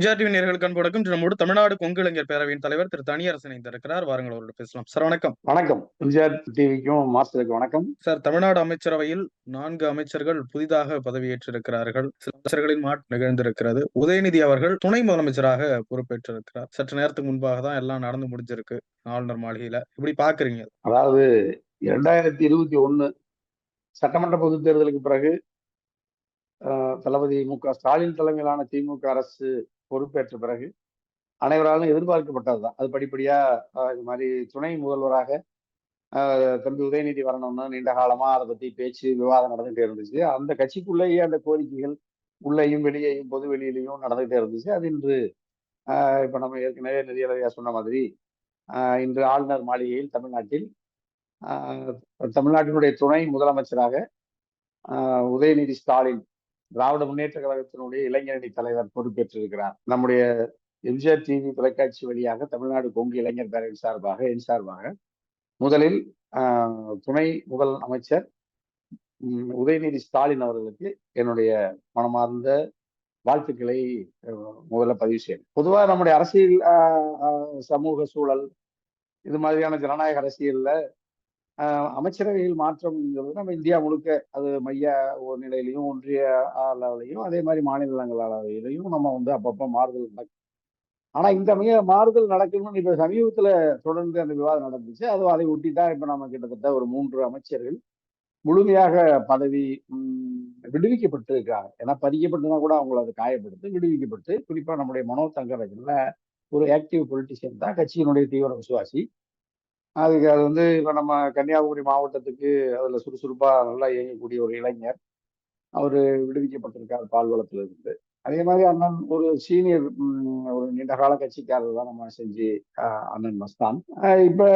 எம்ஜிஆர் நேர்களுக்கு அன்பு நம்மோடு தமிழ்நாடு கொங்கு இளைஞர் பேரவையின் தலைவர் திரு தனியரசன் இணைந்திருக்கிறார். வாருங்கள் அவரோட பேசலாம். சார் வணக்கம். வணக்கம். டிவிக்கும் மாஸ்டருக்கு வணக்கம். சார் தமிழ்நாடு அமைச்சரவையில் நான்கு அமைச்சர்கள் புதிதாக பதவியேற்றிருக்கிறார்கள். சில அமைச்சர்களின் மாற்றம் நிகழ்ந்திருக்கிறது. உதயநிதி அவர்கள் துணை முதலமைச்சராக பொறுப்பேற்றிருக்கிறார். சற்று நேரத்துக்கு முன்பாக தான் எல்லாம் நடந்து முடிஞ்சிருக்கு ஆளுநர் மாளிகையில. இப்படி பாக்குறீங்க. அதாவது இரண்டாயிரத்தி இருபத்தி ஒண்ணு சட்டமன்ற பொதுத் தேர்தலுக்கு பிறகு தளபதி மு க ஸ்டாலின் தலைமையிலான திமுக அரசு பொறுப்பேற்ற பிறகு அனைவராலும் எதிர்பார்க்கப்பட்டது தான் அது படிப்படியா இது மாதிரி துணை முதல்வராக தம்பி உதயநிதி வரணும்னு நீண்ட காலமா அதை பத்தி பேச்சு விவாதம் நடந்துகிட்டே இருந்துச்சு. அந்த கட்சிக்குள்ளேயே அந்த கோரிக்கைகள் உள்ளேயும் வெளியேயும் பொது வெளியிலையும் நடந்துகிட்டே இருந்துச்சு. அது இன்று இப்ப நம்ம ஏற்கனவே நிறைய சொன்ன மாதிரி இன்று ஆளுநர் மாளிகையில் தமிழ்நாட்டில் தமிழ்நாட்டினுடைய துணை முதலமைச்சராக உதயநிதி ஸ்டாலின் திராவிட முன்னேற்ற கழகத்தினுடைய இளைஞரணி தலைவர் பொறுப்பேற்றிருக்கிறார். நம்முடைய எம்ஜிஆர் டிவி தொலைக்காட்சி வழியாக தமிழ்நாடு கொங்கு இளைஞர் பேரவை சார்பாக என் சார்பாக முதலில் துணை முதல் அமைச்சர் உதயநிதி ஸ்டாலின் அவர்களுக்கு என்னுடைய மனமார்ந்த வாழ்த்துக்களை முதல்ல பதிவு செய்யும் பொதுவாக நம்முடைய அரசியல் சமூக சூழல் இது மாதிரியான ஜனநாயக அரசியல்ல அமைச்சரவையில் மாற்றம்ங்கிறது நம்ம இந்தியா முழுக்க அது மைய நிலையிலையும் ஒன்றிய அளவிலையும் அதே மாதிரி மாநிலங்கள் அளவிலையும் நம்ம வந்து அப்பப்போ மாறுதல் நடக்கும். ஆனா இந்த மிக மாறுதல் நடக்கணும்னு இப்ப சமீபத்துல தொடர்ந்து அந்த விவாதம் நடந்துச்சு. அது அதை ஒட்டி தான் இப்ப நம்ம கிட்டத்தட்ட ஒரு மூன்று அமைச்சர்கள் முழுமையாக பதவி விடுவிக்கப்பட்டு இருக்காங்க ஏன்னா பதிக்கப்பட்டுனா கூட அவங்கள அதை காயப்படுத்து விடுவிக்கப்பட்டு குறிப்பா நம்முடைய மனோ தங்கராஜன்ல ஒரு ஆக்டிவ் பொலிட்டிஷியன் தான் கட்சியினுடைய தீவிர விசுவாசி. அதுக்கு அது வந்து இப்போ நம்ம கன்னியாகுமரி மாவட்டத்துக்கு அதில் சுறுசுறுப்பாக நல்லா இயங்கக்கூடிய ஒரு இளைஞர் அவர் விடுவிக்கப்பட்டிருக்கார் பால்வளத்தில் இருந்து அதே மாதிரி அண்ணன் ஒரு சீனியர் ஒரு நீண்ட கால கட்சிக்காரர் தான் நம்ம செஞ்சு அண்ணன் மஸ்தான். இப்போ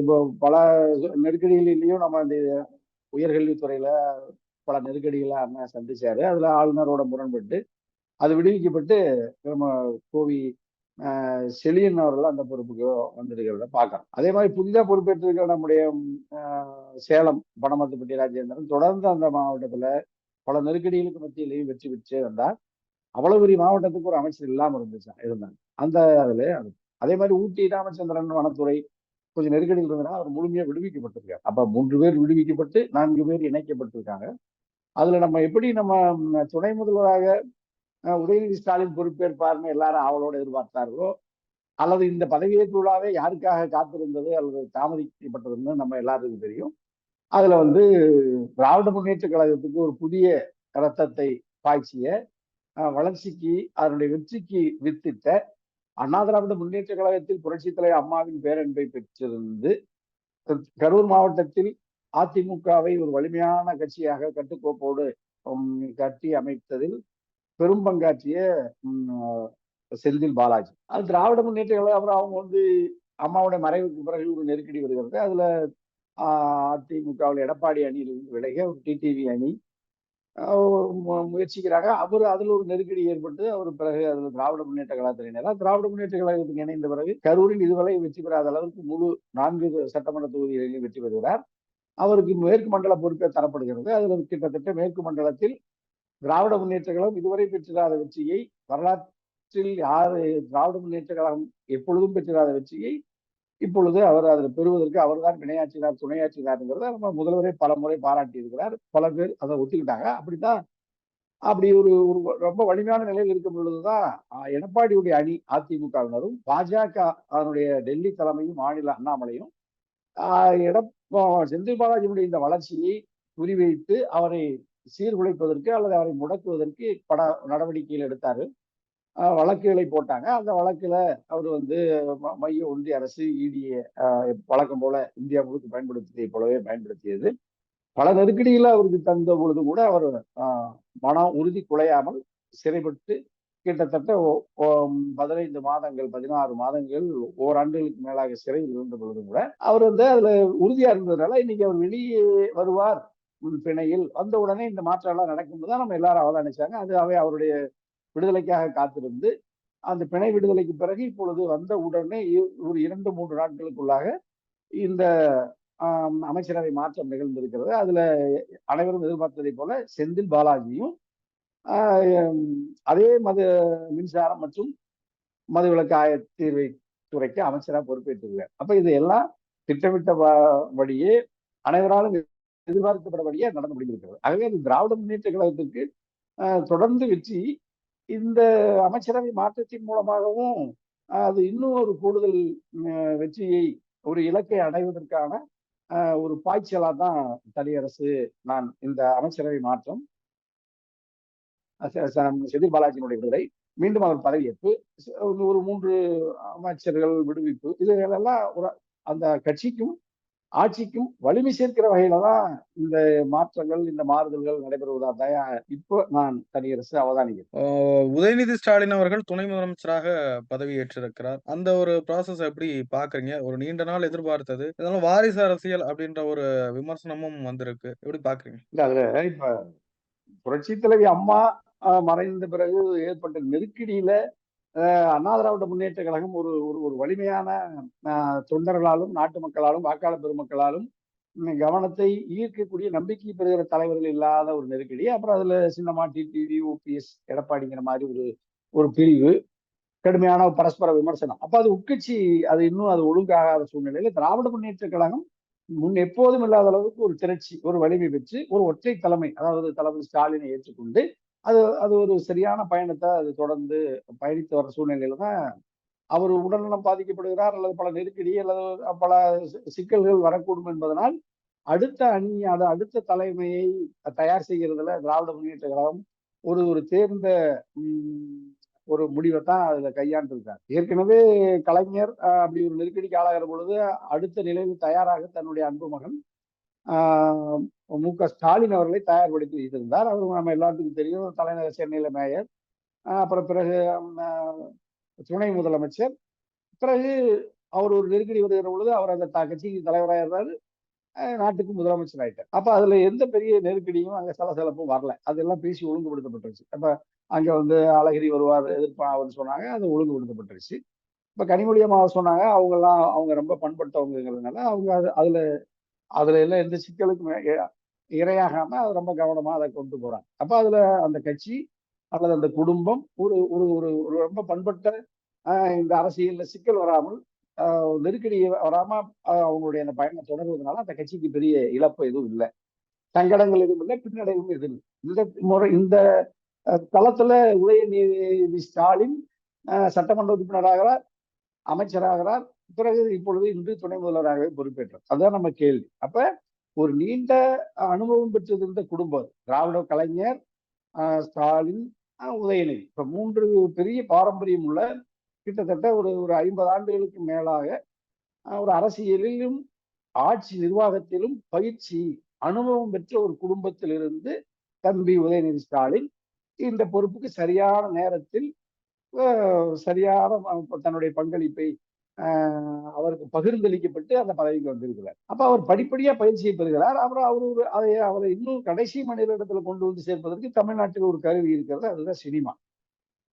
இப்போ பல நெருக்கடிகளிலையும் நம்ம இந்த உயர்கல்வித்துறையில பல நெருக்கடிகளை அண்ணன் சந்திச்சாரு. அதுல ஆளுநரோட முரண்பட்டு அது விடுவிக்கப்பட்டு நம்ம கோவி செலியன் அவர்கள் அந்த பொறுப்புக்கு வந்திருக்கிறத பார்க்கலாம் அதே மாதிரி புதிதாக பொறுப்பேற்றிருக்கிற நம்முடைய சேலம் பணமத்துப்பட்டி ராஜேந்திரன் தொடர்ந்து அந்த மாவட்டத்தில் பல நெருக்கடிகளுக்கு மத்தியிலையும் வெற்றி பெற்றே வந்தார். அவ்வளவு பெரிய மாவட்டத்துக்கு ஒரு அமைச்சர் இல்லாமல் இருந்துச்சு இருந்தாங்க. அந்த அதுல அதே. மாதிரி ஊட்டி ராமச்சந்திரன் வனத்துறை கொஞ்சம் நெருக்கடியில் இருந்ததுன்னா அவர் முழுமையாக விடுவிக்கப்பட்டிருக்காரு. அப்போ மூன்று பேர் விடுவிக்கப்பட்டு நான்கு பேர் இணைக்கப்பட்டிருக்காங்க. அதில் நம்ம எப்படி நம்ம துணை முதல்வராக உதயநிதி ஸ்டாலின் பொறுப்பேற்பார்னு எல்லாரும் அவளோட எதிர்பார்த்தார்களோ அல்லது இந்த பதவியேற்புழாவே யாருக்காக காத்திருந்தது அல்லது தாமதிக்கப்பட்டதுன்னு நம்ம எல்லாருக்கும் தெரியும். அதுல வந்து திராவிட முன்னேற்ற கழகத்துக்கு ஒரு புதிய ரத்தத்தை பாய்ச்சிய வளர்ச்சிக்கு அதனுடைய வெற்றிக்கு வித்திட்ட அண்ணா திராவிட முன்னேற்ற கழகத்தில் புரட்சி தலைவர் அம்மாவின் பேரன்பை பெற்றிருந்து கரூர் மாவட்டத்தில் அதிமுகவை ஒரு வலிமையான கட்சியாக கட்டுக்கோப்போடு கட்டி அமைத்ததில் பெரும் பங்காற்றிய செந்தில் பாலாஜி. அது திராவிட முன்னேற்ற கழகம் அப்புறம் அவங்க வந்து அம்மாவுடைய மறைவுக்கு பிறகு ஒரு நெருக்கடி வருகிறது. அதுல அதிமுகவில் எடப்பாடி அணியிலிருந்து விலக ஒரு டிடிவி அணி முயற்சிக்கிறாங்க. அவர் அதுல ஒரு நெருக்கடி ஏற்பட்டு அவர் பிறகு அதுல திராவிட முன்னேற்ற கழகத்தினர். திராவிட முன்னேற்ற கழகத்துக்கு இணைந்த பிறகு கரூரில் இதுவரை வெற்றி பெறாத அளவுக்கு முழு நான்கு சட்டமன்ற தொகுதிகளில் வெற்றி பெறுகிறார். அவருக்கு மேற்கு மண்டல பொறுப்பே தரப்படுகிறது. அதுல கிட்டத்தட்ட மேற்கு மண்டலத்தில் திராவிட முன்னேற்ற கழகம் இதுவரை பெற்றிராத வெற்றியை வரலாற்றில் யார் திராவிட முன்னேற்ற கழகம் எப்பொழுதும் பெற்றிராத வெற்றியை இப்பொழுது அவர் அதில் பெறுவதற்கு அவர் தான் வினையாற்றினார் துணையாற்றினார்ங்கிறத நம்ம முதல்வரே பல முறை பாராட்டி இருக்கிறார் பல பேர் அதை ஒத்துக்கிட்டாங்க. அப்படித்தான் அப்படி ஒரு ஒரு ரொம்ப வலிமையான நிலையில் இருக்கும் பொழுதுதான் எடப்பாடியுடைய அணி அதிமுகவினரும் பாஜக அதனுடைய டெல்லி தலைமையும் மாநில அண்ணாமலையும் எடப் செந்தில் பாலாஜியுடைய இந்த வளர்ச்சியை குறிவைத்து அவரை சீர்குலைப்பதற்கு அல்லது அவரை முடக்குவதற்கு பட நடவடிக்கைகள் எடுத்தார். வழக்குகளை போட்டாங்க. அந்த வழக்கில் அவர் வந்து மைய ஒன்றிய அரசு இடியை வழக்கம் போல இந்தியா முழுக்க பயன்படுத்தியதை போலவே பயன்படுத்தியது. பல நெருக்கடியில் அவருக்கு தந்த பொழுது கூட அவர் மனம் உறுதி குலையாமல் சிறைப்பட்டு கிட்டத்தட்ட பதினைந்து மாதங்கள் பதினாறு மாதங்கள் ஓராண்டுகளுக்கு மேலாக சிறையில் இருந்த பொழுது கூட அவர் வந்து அதுல உறுதியா இருந்ததுனால இன்னைக்கு அவர் வெளியே வருவார். பிணையில் வந்த உடனே இந்த மாற்றம் எல்லாம் நடக்கும்போது தான் நம்ம எல்லாரும் அவதானிச்சாங்க. அது அவை அவருடைய விடுதலைக்காக காத்திருந்து அந்த பிணை விடுதலைக்கு பிறகு இப்பொழுது வந்த உடனே ஒரு இரண்டு மூன்று நாட்களுக்குள்ளாக இந்த அமைச்சரவை மாற்றம் நிகழ்ந்திருக்கிறது. அதுல அனைவரும் எதிர்பார்த்ததை போல செந்தில் பாலாஜியும் அதே மது மின்சாரம் மற்றும் மதுவிலக்கு ஆய தீர்வை துறைக்கு அமைச்சராக பொறுப்பேற்றிருக்கார் அப்ப இது எல்லாம் திட்டமிட்டபடியே அனைவராலும் எதிர்பார்க்கப்படபடியே நடந்து முடிந்திருக்கிறது. ஆகவே அது திராவிட முன்னேற்ற கழகத்திற்கு தொடர்ந்து வெற்றி இந்த அமைச்சரவை மாற்றத்தின் மூலமாகவும் அது இன்னும் ஒரு கூடுதல் வெற்றியை ஒரு இலக்கை அடைவதற்கான ஒரு பாய்ச்சலாக தான் தனியரசு நான் இந்த அமைச்சரவை மாற்றம் செதில் பாலாஜியினுடைய விடுதலை மீண்டும் அவர் பதவியேற்பு ஒரு மூன்று அமைச்சர்கள் விடுவிப்பு இதுகளெல்லாம் ஒரு அந்த கட்சிக்கும் ஆட்சிக்கும் வலிமை சேர்க்கிற வகையில தான் இந்த மாற்றங்கள் இந்த மாறுதல்கள் நடைபெறுவதா தயா இப்போ நான் தனியரசு அவதானிக்கிறேன். உதயநிதி ஸ்டாலின் அவர்கள் துணை முதலமைச்சராக பதவி ஏற்றிருக்கிறார் அந்த ஒரு ப்ராசஸ் எப்படி பாக்குறீங்க? ஒரு நீண்ட நாள் எதிர்பார்த்தது. இதனால வாரிசு அரசியல் அப்படின்ற ஒரு விமர்சனமும் வந்திருக்கு. எப்படி பாக்குறீங்க? இல்ல அதுல இப்ப புரட்சி தலைவி அம்மா மறைந்த பிறகு ஏற்பட்ட நெருக்கடியில அண்ணா திராவிட முன்னேற்ற கழகம் ஒரு ஒரு ஒரு வலிமையான தொண்டர்களாலும் நாட்டு மக்களாலும் வாக்காளர் பெருமக்களாலும் கவனத்தை ஈர்க்கக்கூடிய நம்பிக்கை பெறுகிற தலைவர்கள் இல்லாத ஒரு நெருக்கடி. அப்புறம் அதுல சின்னமா டிடிவி ஓபிஎஸ் எடப்பாடிங்கிற மாதிரி ஒரு ஒரு பிரிவு கடுமையான பரஸ்பர விமர்சனம். அப்ப அது உட்கட்சி அது இன்னும் அது ஒழுங்காகாத சூழ்நிலையில திராவிட முன்னேற்ற கழகம் முன் எப்போதும் இல்லாத அளவுக்கு ஒரு திரட்சி ஒரு வலிமை பெற்று ஒரு ஒற்றை தலைமை அதாவது தளபதி ஸ்டாலினை ஏற்றுக்கொண்டு அது அது ஒரு சரியான பயணத்தை அது தொடர்ந்து பயணித்து வர சூழ்நிலையில தான் அவர் உடல்நலம் பாதிக்கப்படுகிறார் அல்லது பல நெருக்கடி அல்லது பல சிக்கல்கள் வரக்கூடும் என்பதனால் அடுத்த அணி அது அடுத்த தலைமையை தயார் செய்கிறதுல திராவிட முன்னேற்ற கழகம் ஒரு ஒரு தேர்ந்த ஒரு முடிவை தான் அதில் கையாண்டிருக்கார். ஏற்கனவே கலைஞர் அப்படி ஒரு நெருக்கடிக்கு ஆளாகிற பொழுது அடுத்த நிலையில் தயாராக தன்னுடைய அன்பு மகன் மு க. ஸ்டாலின் அவர்களை தயார்படுத்தி வைத்திருந்தார். அவர் நம்ம எல்லாத்துக்கும் தெரியும். தலைநகர் சென்னையில் மேயர். அப்புறம் பிறகு துணை முதலமைச்சர். பிறகு அவர் ஒரு நெருக்கடி வருகிற பொழுது அவர் அந்த கட்சிக்கு தலைவராகிறாரு நாட்டுக்கு முதலமைச்சர் ஆயிட்டார். அப்போ அதில் எந்த பெரிய நெருக்கடியும் அங்கே சலசலப்பும் வரல. அதெல்லாம் பேசி ஒழுங்குபடுத்தப்பட்டுருச்சு. அப்போ அங்கே வந்து அழகிரி வருவார் எதிர்ப்பான்னு சொன்னாங்க. அது ஒழுங்குபடுத்தப்பட்டுருச்சு. இப்போ கனிமொழி அம்மாவை சொன்னாங்க. அவங்கெல்லாம் அவங்க ரொம்ப பண்பட்டவங்கிறதுனால அவங்க அதை அதில் அதில் எல்லாம் எந்த சிக்கலுக்கும் இரையாகாம அது ரொம்ப கவனமா அதை கொண்டு போறாங்க அப்ப அதுல அந்த கட்சி அல்லது அந்த குடும்பம் ஒரு ஒரு ஒரு ஒரு ரொம்ப பண்பட்ட இந்த அரசியல்ல சிக்கல் வராமல் நெருக்கடி வராம அவங்களுடைய அந்த பயணம் தொடர்வதனால அந்த கட்சிக்கு பெரிய இழப்பு எதுவும் இல்லை. சங்கடங்கள் எதுவும் இல்லை பின்னடைவும் எதுவும் இல்லை. இந்த முறை இந்த தளத்துல உதயநிதி ஸ்டாலின் சட்டமன்ற உறுப்பினராகிறார் அமைச்சராகிறார் பிறகு இப்பொழுது இன்று துணை முதல்வராகவே பொறுப்பேற்றார். அதுதான் நம்ம கேள்வி. அப்ப ஒரு நீண்ட அனுபவம் பெற்றிருந்த குடும்பம். திராவிட கலைஞர் ஸ்டாலின் உதயநிதி. இப்ப மூன்று பெரிய பாரம்பரியம் உள்ள கிட்டத்தட்ட ஒரு ஒரு ஐம்பது ஆண்டுகளுக்கு மேலாக ஒரு அரசியலிலும் ஆட்சி நிர்வாகத்திலும் பயிற்சி அனுபவம் பெற்ற ஒரு குடும்பத்திலிருந்து தம்பி உதயநிதி ஸ்டாலின் இந்த பொறுப்புக்கு சரியான நேரத்தில் சரியான தன்னுடைய பங்களிப்பை அவருக்கு பகிர்ந்தளிக்கப்பட்டு அந்த பதவிக்கு வந்திருக்கிறார். அப்ப அவர் படிப்படியா பயிற்சியை பெறுகிறார். அப்புறம் அவர் ஒரு அதை அவரை இன்னும் கடைசி மனிதனிடத்துல கொண்டு வந்து சேர்ப்பதற்கு தமிழ்நாட்டில் ஒரு கருவி இருக்கிறது. அதுதான் சினிமா.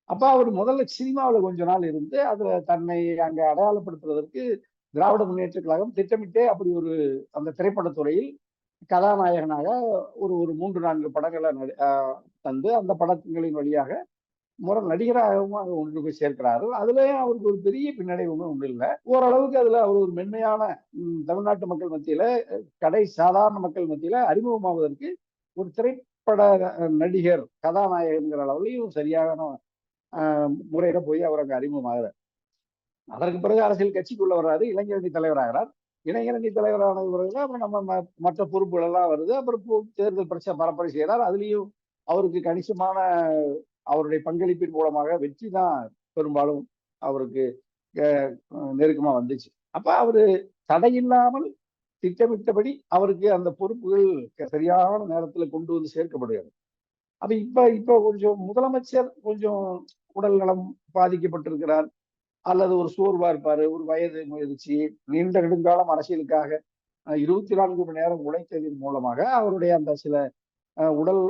அப்ப அவர் முதல்ல சினிமாவில் கொஞ்ச நாள் இருந்து அதுல தன்னை அங்க அடையாளப்படுத்துவதற்கு திராவிட முன்னேற்ற கழகம் திட்டமிட்டே அப்படி ஒரு அந்த திரைப்படத்துறையில் கதாநாயகனாக ஒரு ஒரு மூன்று நான்கு படங்களை தந்து அந்த படங்களின் வழியாக முறை நடிகராகவும் அங்கே ஒன்று போய் சேர்க்கிறாரு. அதுலயும் அவருக்கு ஒரு பெரிய பின்னடைவு ஒன்றும் இல்லை. ஓரளவுக்கு அதுல அவர் ஒரு மென்மையான தமிழ்நாட்டு மக்கள் மத்தியில கடை சாதாரண மக்கள் மத்தியில அறிமுகமாவதற்கு ஒரு திரைப்பட நடிகர் கதாநாயகங்கிற அளவுலையும் சரியான முறையில போய் அவர் அங்கே அறிமுகமாகிறார். அதற்கு பிறகு அரசியல் கட்சிக்குள்ள வர்றாரு இளைஞரணி தலைவராகிறார். இளைஞரணி தலைவரான பிறகு அப்புறம் நம்ம மற்ற பொறுப்புகள் எல்லாம் வருது. அப்புறம் தேர்தல் பிரச்சனை பரப்புரை செய்கிறார் அதுலேயும் அவருக்கு கணிசமான அவருடைய பங்களிப்பின் மூலமாக வெற்றி தான் பெரும்பாலும் அவருக்கு நெருக்கமா வந்துச்சு. அப்ப அவரு தடையில்லாமல் திட்டமிட்டபடி அவருக்கு அந்த பொறுப்புகள் சரியான நேரத்துல கொண்டு வந்து சேர்க்கப்படுகிறது. அப்ப இப்ப இப்ப கொஞ்சம் முதலமைச்சர் கொஞ்சம் உடல் நலம் பாதிக்கப்பட்டிருக்கிறார். அல்லது ஒரு சோர்வா இருப்பாரு ஒரு வயது முயற்சி நீண்ட நெடுங்காலம் அரசியலுக்காக இருபத்தி நான்கு மணி நேரம் உழைத்ததின் மூலமாக அவருடைய அந்த சில உடல்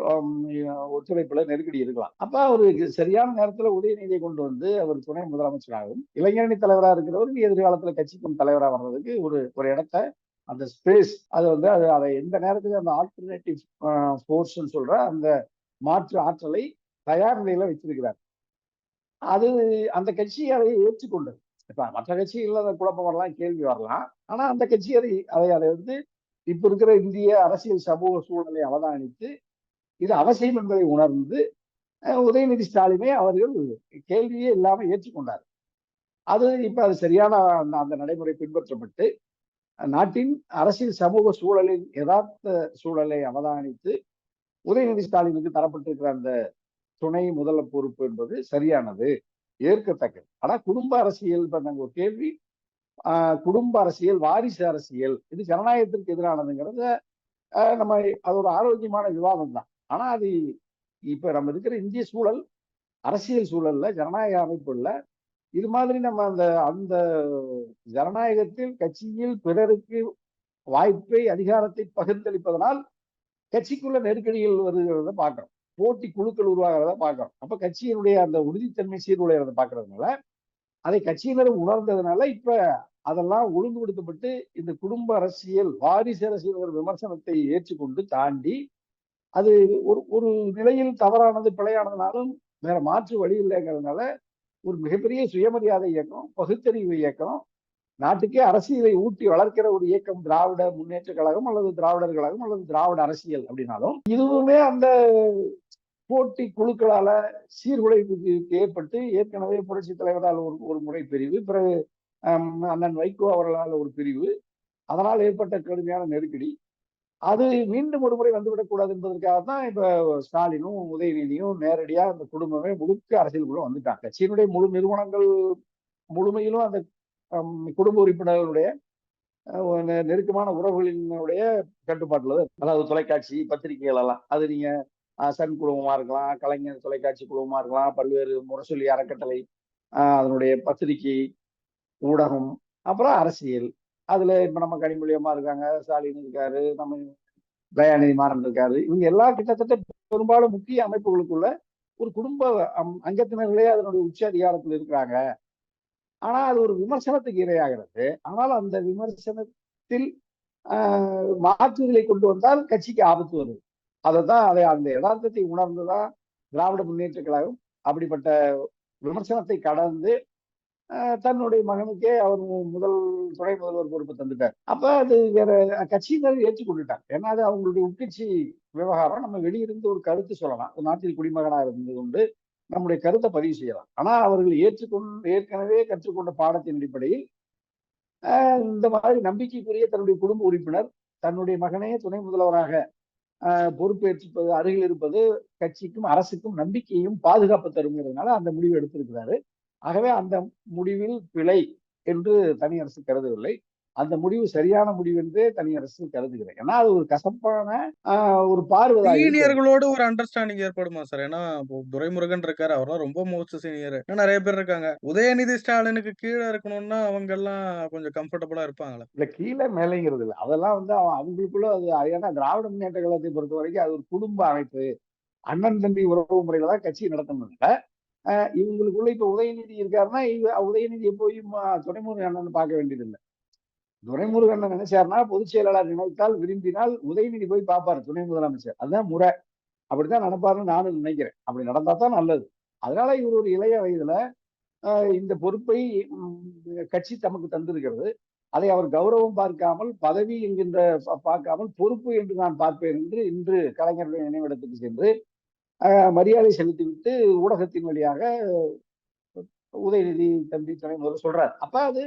ஒத்துழைப்புல நெருக்கடி இருக்கலாம். அப்ப அவருக்கு சரியான நேரத்துல உதயநிதியை கொண்டு வந்து அவர் துணை முதலமைச்சராகவும் இளைஞரணி தலைவராக இருக்கிறவர் எதிர்காலத்துல கட்சிக்கும் தலைவராக வர்றதுக்கு ஒரு ஒரு இடத்த அந்த ஸ்பேஸ் அது வந்து அது அதை எந்த நேரத்துக்கு அந்த ஆல்டர்னேட்டிவ் ஃபோர்ஸ்ன்னு சொல்ற அந்த மாற்று ஆற்றலை தயார் நிலையில வச்சிருக்கிறார். அது அந்த கட்சி அதை ஏற்றுக்கொண்டது. இப்ப மற்ற கட்சிகள் அந்த குழப்பம் வரலாம் கேள்வி வரலாம். ஆனா அந்த கட்சி அதை அதை அதை வந்து இப்ப இருக்கிற இந்திய அரசியல் சமூக சூழலை அவதானித்து இது அவசியம் என்பதை உணர்ந்து உதயநிதி ஸ்டாலினை அவர்கள் கேள்வியே இல்லாமல் ஏற்றுக்கொண்டார். அது இப்ப அது சரியான அந்த அந்த நடைமுறை பின்பற்றப்பட்டு நாட்டின் அரசியல் சமூக சூழலின் யதார்த்த சூழலை அவதானித்து உதயநிதி ஸ்டாலினுக்கு தரப்பட்டிருக்கிற அந்த துணை முதல்வர் பொறுப்பு என்பது சரியானது ஏற்கத்தக்கது. ஆனா குடும்ப அரசியல் இப்ப ஒரு கேள்வி குடும்ப அரசியல் வாரிசு அரசியல் இது ஜனநாயகத்திற்கு எதிரானதுங்கிறத ஆஹ் நம்ம அது ஒரு ஆரோக்கியமான விவாதம் தான். ஆனா அது இப்ப நம்ம இருக்கிற இந்திய சூழல் அரசியல் சூழல்ல ஜனநாயக அமைப்புல இது மாதிரி நம்ம அந்த அந்த ஜனநாயகத்தில் கட்சியில் பிறருக்கு வாய்ப்பை அதிகாரத்தை பகிர்ந்தளிப்பதனால் கட்சிக்குள்ள நெருக்கடிகள் வருகிறத பார்க்கிறோம். போட்டி குழுக்கள் உருவாகிறத பாக்குறோம் அப்ப கட்சியினுடைய அந்த உறுதித்தன்மை சீர்குலைகிறத பாக்குறதுனால அதை கட்சியினர் உணர்ந்ததுனால இப்ப அதெல்லாம் ஒழுங்குபடுத்தப்பட்டு இந்த குடும்ப அரசியல் வாரிசு அரசியல் விமர்சனத்தை ஏற்றுக்கொண்டு தாண்டி அது ஒரு ஒரு நிலையில் தவறானது பிழையானதுனாலும் வேற மாற்று வழி இல்லைங்கிறதுனால ஒரு மிகப்பெரிய சுயமரியாதை இயக்கம் பகுத்தறிவு இயக்கம் நாட்டுக்கே அரசியலை ஊட்டி வளர்க்கிற ஒரு இயக்கம் திராவிட முன்னேற்ற கழகம் அல்லது திராவிடர் கழகம் அல்லது திராவிட அரசியல் அப்படின்னாலும் இதுவுமே அந்த போட்டி குழுக்களால சீர்குலைவுக்கு ஏற்பட்டு ஏற்கனவே புரட்சி தலைவரால் ஒரு ஒரு முறை பிரிவு பிறகு அண்ணன் வைகோ அவர்களால் ஒரு பிரிவு. அதனால் ஏற்பட்ட கடுமையான நெருக்கடி. அது மீண்டும் ஒரு முறை வந்துவிடக்கூடாது என்பதற்காக தான் இப்ப ஸ்டாலினும் உதயநிதியும் நேரடியா அந்த குடும்பமே முழுக்க அரசியலுக்குள்ள வந்துட்டாங்க. கட்சியினுடைய முழு நிறுவனங்கள் முழுமையிலும் அந்த குடும்ப உறுப்பினர்களுடைய நெருக்கமான உறவுகளினுடைய கட்டுப்பாட்டில் அதாவது தொலைக்காட்சி பத்திரிகைகள் எல்லாம். அது நீங்க சன் குழுமமாக இருக்கலாம் கலைஞர் தொலைக்காட்சி குழுமமாக இருக்கலாம் பல்வேறு முரசொலி அறக்கட்டளை அதனுடைய பத்திரிகை ஊடகம் அப்புறம் அரசியல். அதில் இப்போ நம்ம கனிமொழியம்மா இருக்காங்க ஸ்டாலின் இருக்காரு நம்ம தயாநிதி மாறன் இருக்காரு. இவங்க எல்லா கிட்டத்தட்ட பெரும்பாலும் முக்கிய அமைப்புகளுக்குள்ள ஒரு குடும்ப அம்- அங்கத்தினர்களே அதனுடைய உச்ச அதிகாரத்தில் இருக்கிறாங்க. ஆனா அது ஒரு விமர்சனத்துக்கு இரையாகிறது. ஆனால் அந்த விமர்சனத்தில் மாற்றுதலை கொண்டு வந்தால் கட்சிக்கு ஆபத்து வருது. அதை தான் அதை அந்த யதார்த்தத்தை உணர்ந்துதான் திராவிட முன்னேற்ற கழகம் அப்படிப்பட்ட விமர்சனத்தை கடந்து தன்னுடைய மகனுக்கே அவர் முதல் துணை முதல்வர் பொறுப்பு தந்துட்டார். அப்ப அது வேற கட்சியினர் ஏற்றுக்கொண்டுட்டார் ஏன்னா அது அவங்களுடைய உட்கட்சி விவகாரம். நம்ம வெளியிருந்து ஒரு கருத்து சொல்லலாம். ஒரு நாட்டில் குடிமகனா இருந்து கொண்டு நம்முடைய கருத்தை பதிவு செய்யலாம். ஆனா அவர்கள் ஏற்றுக்கொண்டு ஏற்கனவே கற்றுக்கொண்ட பாடத்தின் அடிப்படையில் இந்த மாதிரி நம்பிக்கைக்குரிய தன்னுடைய குடும்ப உறுப்பினர் தன்னுடைய மகனே துணை முதல்வராக பொறுப்பேற்றுப்பது அருகில் இருப்பது கட்சிக்கும் அரசுக்கும் நம்பிக்கையும் பாதுகாப்பு தருங்கிறதுனால அந்த முடிவு எடுத்திருக்கிறாரு. ஆகவே அந்த முடிவில் பிழை என்று தனி அரசு கருதவில்லை. அந்த முடிவு சரியான முடிவு என்றே தனி அரசு கருதுகிறேன் ஏன்னா அது ஒரு கசப்பான ஆஹ், ஒரு பார்வை சீனியர்களோட ஒரு அண்டர்ஸ்டாண்டிங் ஏற்படுமா சார் ஏன்னா துரைமுருகன் இருக்காரு அவர்லாம் ரொம்ப மோஸ்ட் சீனியர். நிறைய பேர் இருக்காங்க. உதயநிதி ஸ்டாலினுக்கு கீழே இருக்கணும்னா அவங்க எல்லாம் கொஞ்சம் கம்ஃபர்டபுளா இருப்பாங்களா. இல்ல கீழே மேலேங்கிறது இல்லை. அதெல்லாம் வந்து அவ- அவங்களுக்குள்ள அது ஏன்னா திராவிட முன்னேற்ற கழகத்தை பொறுத்த வரைக்கும் அது ஒரு குடும்ப அமைப்பு. அண்ணன் தம்பி உறவு முறையில தான் கட்சி நடத்தணும்ல இவங்களுக்குள்ள இப்ப உதயநிதி இருக்காருன்னா உதயநிதியை போய் துரைமுருகன் அண்ணன் பார்க்க வேண்டியதில்லை. துரைமுருகன் அண்ணன் நினைச்சாருன்னா பொதுச் செயலாளர் நினைத்தால் விரும்பினால் உதயநிதி போய் பார்ப்பாரு துணை முதலமைச்சர். அதுதான் முறை. அப்படித்தான் நடப்பாருன்னு நானும் நினைக்கிறேன். அப்படி நடந்தா தான் நல்லது. அதனால இவர் ஒரு இளைய வயதுல இந்த பொறுப்பை கட்சி தமக்கு தந்திருக்கிறது. அதை அவர் கௌரவம் பார்க்காமல் பதவி என்கின்ற பா- பார்க்காமல் பொறுப்பு என்று நான் பார்ப்பேன் என்று இன்று கலைஞருடைய நினைவிடத்துக்கு சென்று மரியாதை செலுத்திவிட்டு ஊடகத்தின் வழியாக உதயநிதி தம்பி துணை முதல்வர் சொல்றாரு. அப்ப அது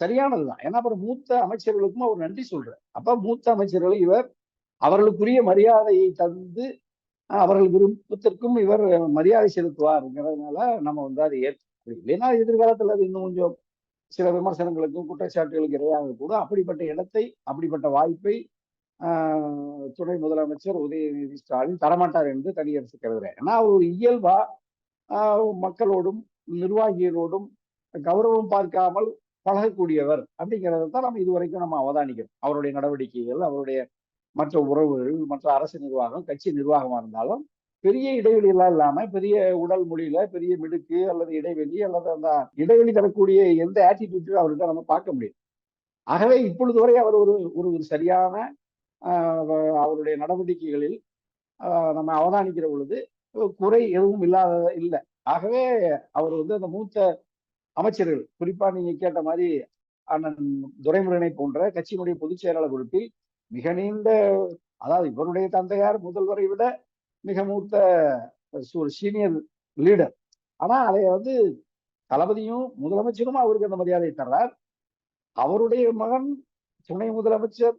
சரியானதுதான். ஏன்னா அப்புறம் மூத்த அமைச்சர்களுக்கும் அவர் நன்றி சொல்றார். அப்ப மூத்த அமைச்சர்களும் இவர் அவர்களுக்குரிய மரியாதையை தந்து அவர்கள் விருப்பத்திற்கும் இவர் மரியாதை செலுத்துவார்ங்கிறதுனால நம்ம வந்து அதை ஏற்க இல்லைன்னா எதிர்காலத்தில் அது இன்னும் கொஞ்சம் சில விமர்சனங்களுக்கும் குற்றச்சாட்டுகளுக்கு இடையாக கூட அப்படிப்பட்ட இடத்தை அப்படிப்பட்ட வாய்ப்பை துணை முதலமைச்சர் உதயநிதி ஸ்டாலின் தரமாட்டார் என்று தனியரசு கருதுறேன் ஏன்னா அவர் ஒரு இயல்பா மக்களோடும் நிர்வாகிகளோடும் கௌரவம் பார்க்காமல் பழகக்கூடியவர் அப்படிங்கிறத தான் நம்ம இதுவரைக்கும் நம்ம அவதானிக்கிறோம். அவருடைய நடவடிக்கைகள் அவருடைய மற்ற உறவுகள் மற்ற அரசு நிர்வாகம் கட்சி நிர்வாகமாக இருந்தாலும் பெரிய இடைவெளியெல்லாம் இல்லாமல் இல்லாம பெரிய உடல் மொழியில பெரிய மிடுக்கு அல்லது இடைவெளி அல்லது அந்த இடைவெளி தரக்கூடிய எந்த ஆட்டிடியூட்டும் அவர்கிட்ட நம்ம பார்க்க முடியும் ஆகவே இப்பொழுது வரை அவர் ஒரு ஒரு ஒரு சரியான ஆஹ், அவருடைய நடவடிக்கைகளில் நம்ம அவதானிக்கிற பொழுது குறை எதுவும் இல்லாத இல்லை. ஆகவே அவர் வந்து அந்த மூத்த அமைச்சர்கள் குறிப்பா நீங்க கேட்ட மாதிரி அண்ணன் துரைமுருகனை போன்ற கட்சியினுடைய பொதுச் செயலாளர் பொறுப்பில் மிக நீண்ட அதாவது இவருடைய தந்தையார் முதல்வரை விட மிக மூத்த ஒரு சீனியர் லீடர் ஆனா அதை வந்து தளபதியும் முதலமைச்சரும் அவருக்கு அந்த மரியாதை தர்றார்? அவருடைய மகன் துணை முதலமைச்சர்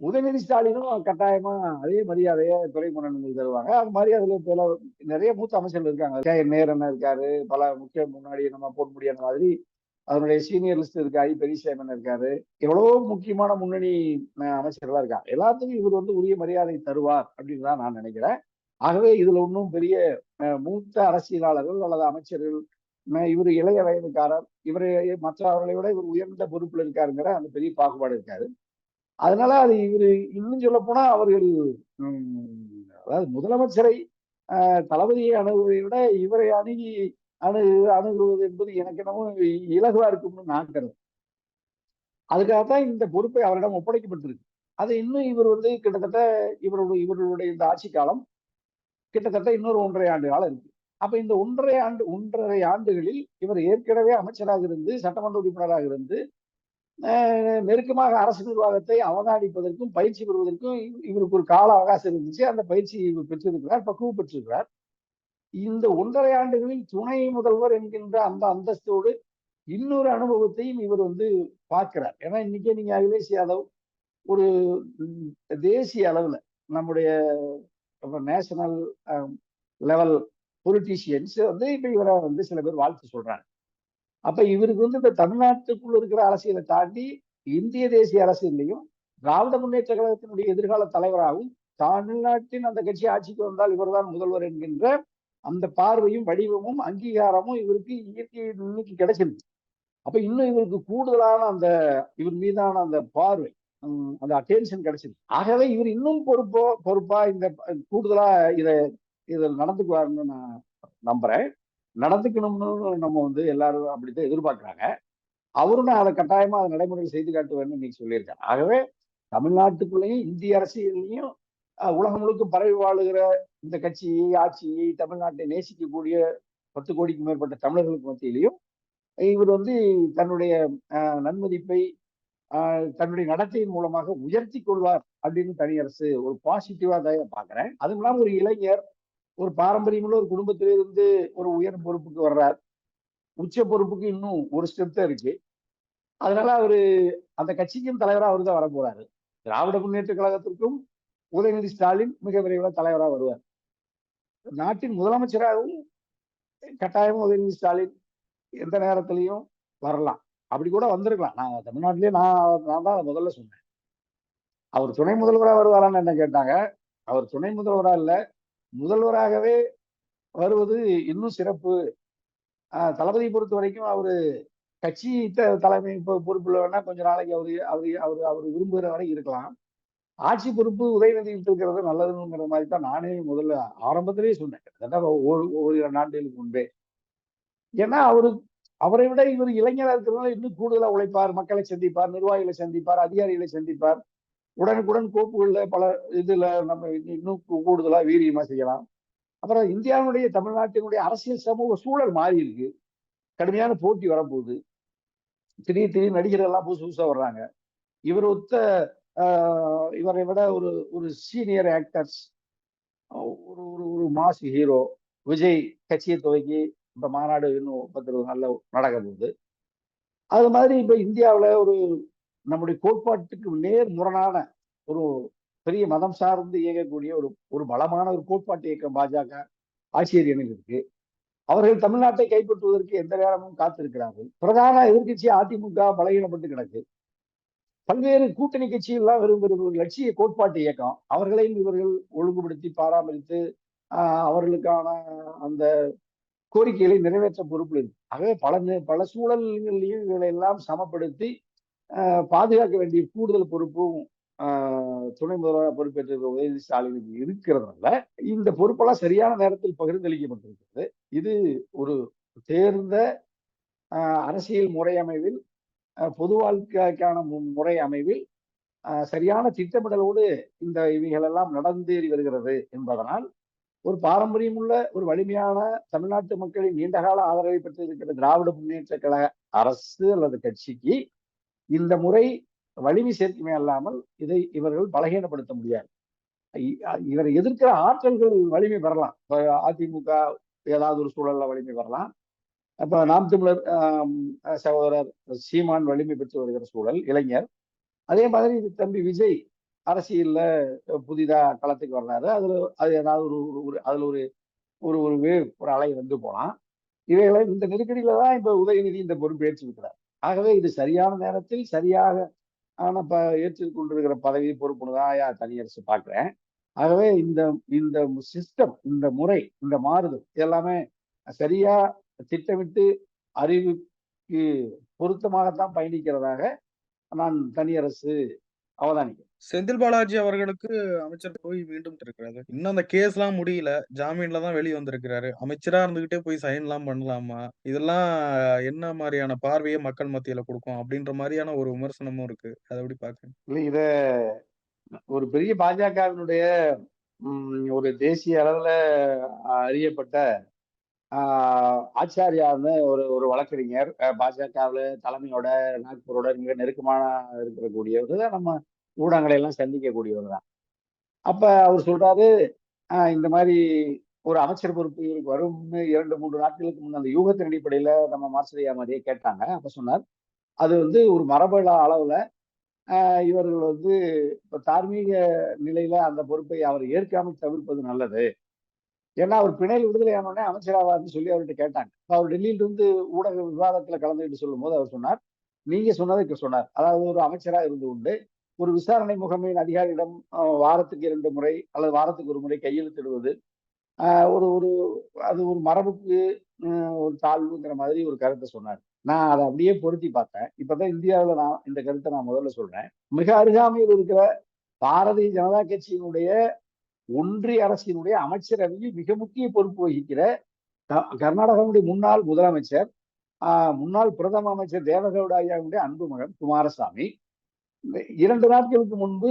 உதயநிதி ஸ்டாலினும் கட்டாயமா அதே மரியாதையை துறைமுகனுக்கு தருவாங்க. அது மாதிரி அதுல பல நிறைய மூத்த அமைச்சர்கள் இருக்காங்க. கே நேரன் இருக்காரு. பல முக்கிய முன்னாடி நம்ம போட முடியாத மாதிரி அதனுடைய சீனியர் லிஸ்ட் இருக்கு ஐ பெரியசேமன் இருக்காரு. எவ்வளவோ முக்கியமான முன்னணி அமைச்சர்களா இருக்காங்க. எல்லாத்துக்கும் இவர் வந்து உரிய மரியாதை தருவார் அப்படின்னு தான் நான் நினைக்கிறேன். ஆகவே இதுல ஒன்றும் பெரிய மூத்த அரசியலாளர்கள் அல்லது அமைச்சர்கள் இவர் இளைய வயதுக்காரர் இவரை மற்றவர்களை விட இவர் உயர்ந்த பொறுப்புல இருக்காருங்கிற அந்த பெரிய பாகுபாடு இருக்காரு. அதனால அது இவர் இன்னும் சொல்ல போனா அவர்கள் அதாவது முதலமைச்சரை தளபதியை அணுகுவதை விட இவரை அணுகி அணு அணுகுவது என்பது எனக்கு என்னமோ இலகுவா இருக்கும்னு நான் கருது அதுக்காகத்தான் இந்த பொறுப்பை அவரிடம் ஒப்படைக்கப்பட்டிருக்கு. அது இன்னும் இவர் வந்து கிட்டத்தட்ட இவருடைய இவர்களுடைய இந்த ஆட்சி காலம் கிட்டத்தட்ட இன்னொரு ஒன்றரை ஆண்டு காலம் இருக்கு. அப்ப இந்த ஒன்றரை ஆண்டு ஒன்றரை ஆண்டுகளில் இவர் ஏற்கனவே அமைச்சராக இருந்து சட்டமன்ற உறுப்பினராக இருந்து நெருக்கமாக அரசு நிர்வாகத்தை அவதானிப்பதற்கும் பயிற்சி பெறுவதற்கும் இவருக்கு ஒரு கால அவகாசம் இருந்துச்சு. அந்த பயிற்சி இவர் பெற்றிருக்கிறார் பக்குவம் பெற்றிருக்கிறார். இந்த ஒன்றரை ஆண்டுகளில் துணை முதல்வர் என்கின்ற அந்த அந்தஸ்தோடு இன்னொரு அனுபவத்தையும் இவர் வந்து பார்க்கிறார். ஏன்னா இன்னைக்கே நீங்க அகிலேஷ் யாதவ் ஒரு தேசிய அளவுல நம்முடைய நேஷனல் லெவல் பொலிட்டீஷியன்ஸ் வந்து இப்ப இவரை வந்து சில பேர் வாழ்த்து சொல்றாங்க. அப்ப இவருக்கு வந்து இந்த தமிழ்நாட்டுக்குள்ள இருக்கிற அரசியலை தாண்டி இந்திய தேசிய அரசியலையும் திராவிட முன்னேற்ற கழகத்தினுடைய எதிர்கால தலைவராகவும் தமிழ்நாட்டின் அந்த கட்சி ஆட்சிக்கு வந்தால் இவர்தான் முதல்வர் என்கின்ற அந்த பார்வையும் வடிவமும் அங்கீகாரமும் இவருக்கு இயற்கை இன்னைக்கு கிடைச்சிருது அப்ப இன்னும் இவருக்கு கூடுதலான அந்த இவர் மீதான அந்த பார்வை அந்த அட்டென்ஷன் கிடைச்சிருக்கு. ஆகவே இவர் இன்னும் பொறுப்போ பொறுப்பா இந்த கூடுதலா இதை இதில் நடந்துக்குவாருன்னு நான் நம்புறேன். நடந்துக்கணும்னு நம்ம வந்து எல்லாரும் அப்படித்தான் எதிர்பார்க்கிறாங்க. அவரும் நான் அதை கட்டாயமா அதை நடைமுறை செய்து காட்டுவேன்னு இன்னைக்கு சொல்லியிருக்காரு. ஆகவே தமிழ்நாட்டுக்குள்ளேயும் இந்திய அரசியலையும் உலகம் முழுக்க பரவி வாழுகிற இந்த கட்சியை ஆட்சியை தமிழ்நாட்டை நேசிக்கக்கூடிய பத்து கோடிக்கு மேற்பட்ட தமிழர்களுக்கு மத்தியிலையும் இவர் வந்து தன்னுடைய நன்மதிப்பை தன்னுடைய நடத்தையின் மூலமாக உயர்த்தி கொள்வார் அப்படின்னு தனியரசு ஒரு பாசிட்டிவா தான் பாக்குறேன் அதுவும் இல்லாமல் ஒரு இளைஞர் ஒரு பாரம்பரியமுள்ள ஒரு குடும்பத்திலிருந்து ஒரு உயர் பொறுப்புக்கு வர்றார். உச்ச பொறுப்புக்கு இன்னும் ஒரு ஸ்டெப் தான் இருக்கு. அதனால அவரு அந்த கட்சிக்கும் தலைவராக அவர் தான் வரப்போறாரு. திராவிட முன்னேற்ற கழகத்திற்கும் உதயநிதி ஸ்டாலின் மிக விரைவில் தலைவராக வருவார். நாட்டின் முதலமைச்சராகவும் கட்டாயமும் உதயநிதி ஸ்டாலின் எந்த நேரத்திலையும் வரலாம். அப்படி கூட வந்திருக்கலாம். நான் தமிழ்நாட்டிலேயே நான் நான் தான் முதல்ல சொன்னேன். அவர் துணை முதல்வராக வருவாரான்னு என்ன கேட்டாங்க? அவர் துணை முதல்வராக இல்லை முதல்வராகவே வருவது இன்னும் சிறப்பு. தளபதி பொறுத்த வரைக்கும் அவரு கட்சி தலைமை பொறுப்புல வேணா கொஞ்ச நாளைக்கு அவரு அவரு அவரு அவர் விரும்புகிற வரை இருக்கலாம். ஆட்சி பொறுப்பு உதயநிதி இருக்கிறது நல்லதுங்கிற மாதிரி தான் நானே முதல்ல ஆரம்பத்திலேயே சொன்னேன். கிட்டத்தட்ட ஒரு நாட்களுக்கு முன்பே. ஏன்னா அவரு அவரை விட இவர் இளைஞராக இருக்கிறதுனால இன்னும் கூடுதலா உழைப்பார் மக்களை சந்திப்பார் நிர்வாகிகளை சந்திப்பார் அதிகாரிகளை சந்திப்பார். உடனுக்குடன் கோப்புகள்ல பல இதுல நம்ம இன்னும் கூடுதலா வீரியமா செய்யலாம். அப்புறம் இந்தியாவினுடைய தமிழ்நாட்டினுடைய அரசியல் சமூக சூழல் மாறி இருக்கு. கடுமையான போட்டி வரப்போகுது. திடீர் திடீர் நடிகர்கள் எல்லாம் புதுசு புதுசாக வர்றாங்க. இவர் ஒத்த இவரை விட ஒரு ஒரு சீனியர் ஆக்டர்ஸ் ஒரு ஒரு ஒரு மாஸ் ஹீரோ விஜய் கட்சியை துவக்கி இந்த மாநாடு இன்னும் பத்து நல்ல நடக்க போகுது. அது மாதிரி இப்போ இந்தியாவில் ஒரு நம்முடைய கோட்பாட்டுக்கு நேர் முரணான ஒரு பெரிய மதம் சார்ந்து இயங்கக்கூடிய ஒரு ஒரு பலமான ஒரு கோட்பாட்டு இயக்கம் பாஜக ஆட்சியர் இருக்கு. அவர்கள் தமிழ்நாட்டை கைப்பற்றுவதற்கு எந்த நேரமும் காத்திருக்கிறார்கள். பிரதான எதிர்கட்சி அதிமுக பலகீனப்பட்டு கிடக்கு. பல்வேறு கூட்டணி கட்சிகள்லாம் விரும்புகிற ஒரு லட்சிய கோட்பாட்டு இயக்கம். அவர்களையும் இவர்கள் ஒழுங்குபடுத்தி பராமரித்து அவர்களுக்கான அந்த கோரிக்கைகளை நிறைவேற்ற பொறுப்பு இருக்கு. ஆகவே பல பல சூழல்களையும் இவர்களை எல்லாம் சமப்படுத்தி பாதுகாக்க வேண்டிய கூடுதல் பொறுப்பும் துணை முதல்வராக பொறுப்பேற்றிருக்க உதயநிதி ஸ்டாலினுக்கு இருக்கிறதுனால இந்த பொறுப்பெல்லாம் சரியான நேரத்தில் பகிர்ந்தளிக்கப்பட்டிருக்கிறது. இது ஒரு தேர்ந்த அரசியல் முறை அமைவில் பொது வாழ்க்கைக்கான முறை அமைவில் சரியான திட்டமிடலோடு இந்த இவைகளெல்லாம் நடந்தேறி வருகிறது என்பதனால் ஒரு பாரம்பரியமுள்ள ஒரு வலிமையான தமிழ்நாட்டு மக்களின் நீண்டகால ஆதரவை பெற்றிருக்கிற திராவிட முன்னேற்ற கழக அரசு அல்லது கட்சிக்கு இந்த முறை வலிமை சேர்க்குமே அல்லாமல் இதை இவர்கள் பலகீனப்படுத்த முடியாது. இவரை எதிர்க்கிற ஆற்றல்கள் வலிமை பெறலாம். அதிமுக ஏதாவது ஒரு சூழல்ல வலிமை பெறலாம். அப்ப நாம் தமிழர் சகோதரர் சீமான் வலிமை பெற்று வருகிற சூழல் இளைஞர். அதே மாதிரி இது தம்பி விஜய் அரசியல்ல புதிதா களத்துக்கு வர்றாரு. அதுல அது ஏதாவது ஒரு ஒரு- அதுல ஒரு ஒரு ஒரு வேவ் ஒரு அலை வந்து போலாம் இவைகளை இந்த நெருக்கடியில தான் இப்ப உதயநிதி இந்த பொறுப்பேற்று ஏற்றிருக்கிறார் ஆகவே இது சரியான நேரத்தில் சரியாக ஆன ப ஏற்றுக் கொண்டிருக்கிற பதவி பொறுப்புன்னு தான் ஐயா தனியரசு பார்க்குறேன். ஆகவே இந்த இந்த சிஸ்டம் இந்த முறை இந்த மாறுதல் எல்லாமே சரியா திட்டமிட்டு அறிவுக்கு பொருத்தமாகத்தான் பயணிக்கிறதாக நான் தனியரசு அவதானிக்கிறேன் செந்தில் பாலாஜி அவர்களுக்கு அமைச்சர் போய் மீண்டும் இருக்கிறது இன்னும் அந்த கேஸ் எல்லாம் முடியல. ஜாமீன்ல தான் வெளியே வந்திருக்கிறாரு. அமைச்சரா இருந்துகிட்டே போய் சைன் எல்லாம் பண்ணலாமா? இதெல்லாம் என்ன மாதிரியான பார்வையை மக்கள் மத்தியில கொடுக்கும்? அப்படின்ற மாதிரியான ஒரு விமர்சனமும் இருக்கு. அதை எப்படி இல்லை இத ஒரு பெரிய பாஜகவினுடைய ஒரு தேசிய அளவுல அறியப்பட்ட ஆச்சாரியார்னு ஒரு ஒரு வழக்கறிஞர் பாஜகவில் தலைமையோட நாக்பூரோட மிக நெருக்கமான இருக்கக்கூடியவர் தான் நம்ம ஊடகங்களை எல்லாம் சந்திக்கக்கூடியவர் தான். அப்ப அவர் சொல்றாரு ஆஹ், இந்த மாதிரி ஒரு அமைச்சர் பொறுப்பு இவருக்கு வரும்னு இரண்டு மூன்று நாட்களுக்கு முன்ன அந்த யூகத்தின் அடிப்படையில் நம்ம மார்சரியா மாதிரியே கேட்டாங்க. அப்ப சொன்னார் அது வந்து ஒரு மரபுல அளவுல ஆஹ், இவர்கள் வந்து இப்போ தார்மீக நிலையில அந்த பொறுப்பை அவர் ஏற்காமல் தவிர்ப்பது நல்லது. ஏன்னா அவர் பிணையில் விடுதலையானோடனே அமைச்சராவார்னு சொல்லி அவர்கிட்ட கேட்டாங்க. அவர் டெல்லியில இருந்து ஊடக விவாதத்துல கலந்துக்கிட்டு சொல்லும் போது அவர் சொன்னார் நீங்க சொன்னதை சொன்னார். அதாவது ஒரு அமைச்சரா இருந்து உண்டு. ஒரு விசாரணை முகமையின் அதிகாரியிடம் வாரத்துக்கு இரண்டு முறை அல்லது வாரத்துக்கு ஒரு முறை கையெழுத்திடுவது ஆஹ், ஒரு ஒரு அது ஒரு மரபுக்கு ஒரு தாழ்வுங்கிற மாதிரி ஒரு கருத்தை சொன்னார். நான் அதை அப்படியே பொருத்தி பார்த்தேன். இப்பதான் இந்தியாவில் நான் இந்த கருத்தை நான் முதல்ல சொல்றேன். மிக அருகாமையில் இருக்கிற பாரதிய ஜனதா கட்சியினுடைய ஒன்றிய அரசினுடைய அமைச்சரவையில் மிக முக்கிய பொறுப்பு வகிக்கிற க- கர்நாடகாவுடைய முன்னாள் முதலமைச்சர் முன்னாள் பிரதம அமைச்சர் தேவகவுடாயாவுடைய அன்பு மகன் குமாரசாமி. இரண்டு நாட்களுக்கு முன்பு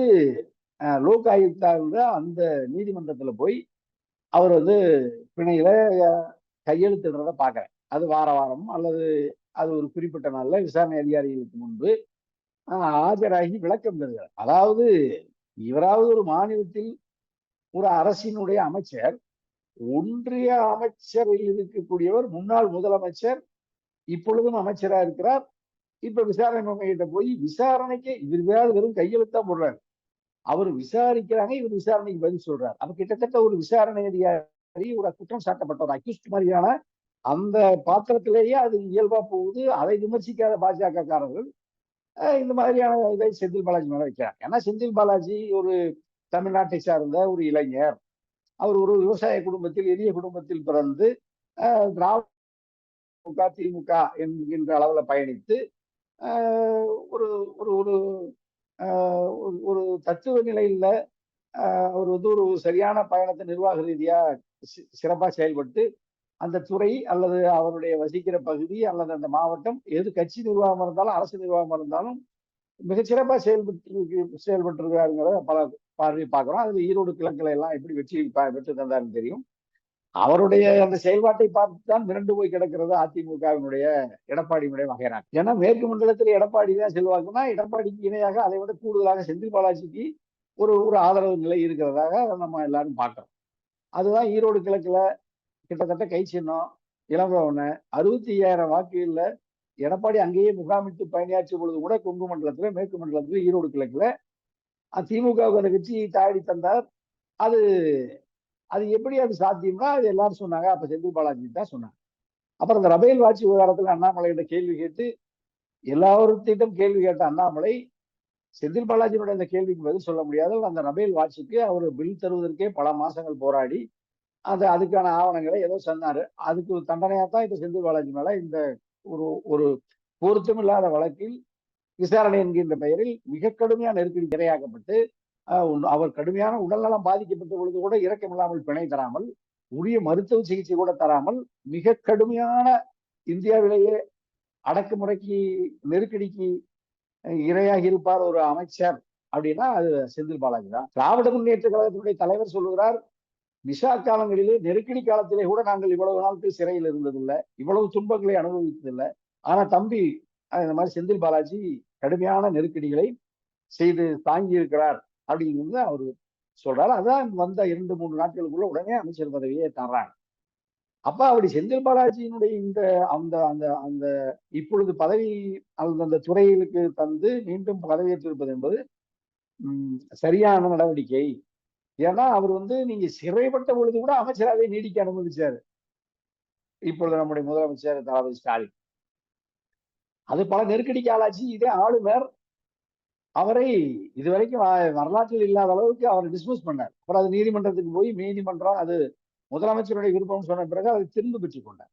லோக் ஆயுக்தாவுடைய அந்த நீதிமன்றத்துல போய் அவர் வந்து பிணையில கையெழுத்திடுறத பார்க்கறேன் அது வார வாரம் அல்லது அது ஒரு குறிப்பிட்ட நாள்ல விசாரணை அதிகாரிகளுக்கு முன்பு ஆஜராகி விளக்கம் தருகிறார். அதாவது இவராவது ஒரு மாநிலத்தில் ஒரு அரசினுடைய அமைச்சர் ஒன்றிய அமைச்சரில் இருக்கக்கூடியவர் முன்னாள் முதலமைச்சர் இப்பொழுதும் அமைச்சரா இருக்கிறார். இப்ப விசாரணை முகமையிட்ட போய் விசாரணைக்கு இவர் வேறு வெறும் கையெழுத்தா போடுறாரு. அவர் விசாரிக்கிறாங்க இவர் விசாரணைக்கு பதில் சொல்றாரு. அப்ப கிட்டத்தட்ட ஒரு விசாரணை அதிகாரி ஒரு குற்றம் சாட்டப்பட்ட ஒரு அக்யூஸ்ட் மாதிரியான அந்த பாத்திரத்திலேயே அது இயல்பா போகுது. அதை விமர்சிக்காத பாஜக காரர்கள் இந்த மாதிரியான இதை செந்தில் பாலாஜி மேல வைக்கிறாங்க ஏன்னா செந்தில் பாலாஜி ஒரு தமிழ்நாட்டை சார்ந்த ஒரு இளைஞர். அவர் ஒரு விவசாய குடும்பத்தில் எளிய குடும்பத்தில் பிறந்து திராவிட திமுக என்கின்ற அளவுல பயணித்து ஒரு ஒரு ஒரு ஒரு- தத்துவ நிலையில அவர் வந்து ஒரு சரியான பயணத்தை நிர்வாக ரீதியா சிறப்பாக செயல்பட்டு அந்த துறை அல்லது அவருடைய வசிக்கிற பகுதி அல்லது அந்த மாவட்டம் எது கட்சி நிர்வாகம் இருந்தாலும் அரசு நிர்வாகம் இருந்தாலும் மிகச்சிறப்பாக செயல்பட்டு செயல்பட்டு செயல்பட்டிருக்காருங்கிற பல பார்வை பார்க்குறோம். அதில் ஈரோடு கிழக்குல எல்லாம் எப்படி வெற்றி ப- பெற்று தந்தாருன்னு தெரியும். அவருடைய அந்த செயல்பாட்டை பார்த்து தான் மிரண்டு போய் கிடக்கிறது அதிமுகவினுடைய எடப்பாடியினுடைய வகைறாங்க ஏன்னா மேற்கு மண்டலத்தில் எடப்பாடி தான் செல்வாக்குன்னா எடப்பாடிக்கு இணையாக அதை விட கூடுதலாக செந்தில் பாலாஜிக்கு ஒரு ஒரு ஆதரவு நிலை இருக்கிறதாக நம்ம எல்லாரும் பார்க்குறோம். அதுதான் ஈரோடு கிழக்கில் கிட்டத்தட்ட கை சின்னம் இளம்பவனை அறுபத்தி ஐயாயிரம் வாக்குகளில் எடப்பாடி அங்கேயே முகாமிட்டு பயணியாற்றிய பொழுது கூட கொங்கு மண்டலத்தில் மேற்கு மண்டலத்தில் ஈரோடு கிழக்குல திமுகவுக்கு அந்த கட்சி தாடி தந்தார். அது அது எப்படி அது சாத்தியம்னா அது எல்லாரும் சொன்னாங்க. அப்ப செந்தில் பாலாஜி தான் சொன்னாங்க அப்புறம் இந்த ரபேல் வாட்சி விவகாரத்துல அண்ணாமலையிட்ட கேள்வி கேட்டு எல்லாருத்திட்டம் கேள்வி கேட்ட அண்ணாமலை செந்தில் பாலாஜியினுடைய அந்த கேள்விக்கு பதில் சொல்ல முடியாது. அந்த ரபேல் வாட்சிக்கு அவர் பில் தருவதற்கே பல மாசங்கள் போராடி அது அதுக்கான ஆவணங்களை ஏதோ சொன்னாரு. அதுக்கு தண்டனையாக தான் இப்ப செந்தில் பாலாஜி மேல இந்த ஒரு ஒரு பொருத்தம் இல்லாத வழக்கில் விசாரணை என்கின்ற பெயரில் மிக கடுமையான நெருக்கடி இரையாக்கப்பட்டு அவர் கடுமையான உடல்நலம் பாதிக்கப்பட்ட பொழுது கூட இரக்கமில்லாமல் பிணை தராமல் உரிய மருத்துவ சிகிச்சை கூட தராமல் மிக கடுமையான இந்தியாவிலேயே அடக்குமுறைக்கு நெருக்கடிக்கு இரையாகி இருப்பார் ஒரு அமைச்சர் அப்படின்னா அது செந்தில் பாலாஜி தான். திராவிட முன்னேற்ற கழகத்தினுடைய தலைவர் சொல்லுகிறார் மிஷா காலங்களிலே நெருக்கடி காலத்திலே கூட நாங்கள் இவ்வளவு நாளுக்கு சிறையில் இருந்ததில்லை இவ்வளவு துன்பங்களை அனுபவித்ததில்லை. ஆனா தம்பி இந்த மாதிரி செந்தில் பாலாஜி கடுமையான நெருக்கடிகளை செய்து தாங்கி இருக்கிறார் அப்படிங்கிறது அவர் சொல்றாரு. அதான் வந்த இரண்டு மூன்று நாட்களுக்குள்ள உடனே அமைச்சர் பதவியை தர்றாங்க. அப்ப அப்படி செந்தில் பாலாஜியினுடைய இந்த அந்த அந்த அந்த இப்பொழுது பதவி அந்த அந்த துறைகளுக்கு தந்து மீண்டும் பதவியேற்றிருப்பது என்பது உம் சரியான நடவடிக்கை. ஏன்னா அவர் வந்து நீங்க சிறைப்பட்ட பொழுது கூட அமைச்சராகவே நீடிக்க அனுமதிச்சாரு. இப்பொழுது நம்முடைய முதலமைச்சர் தளபதி ஸ்டாலின். அது பல நெருக்கடிக்கு ஆளாச்சு. இதே ஆளுநர் அவரை இதுவரைக்கும் வ- வரலாற்றில் இல்லாத அளவுக்கு அவர் டிஸ்மிஸ் பண்ணார். அப்புறம் அது நீதிமன்றத்துக்கு போய் நீதிமன்றம் அது முதலமைச்சருடைய விருப்பம் சொன்ன பிறகு அதை திரும்ப பெற்றுக் கொண்டார்.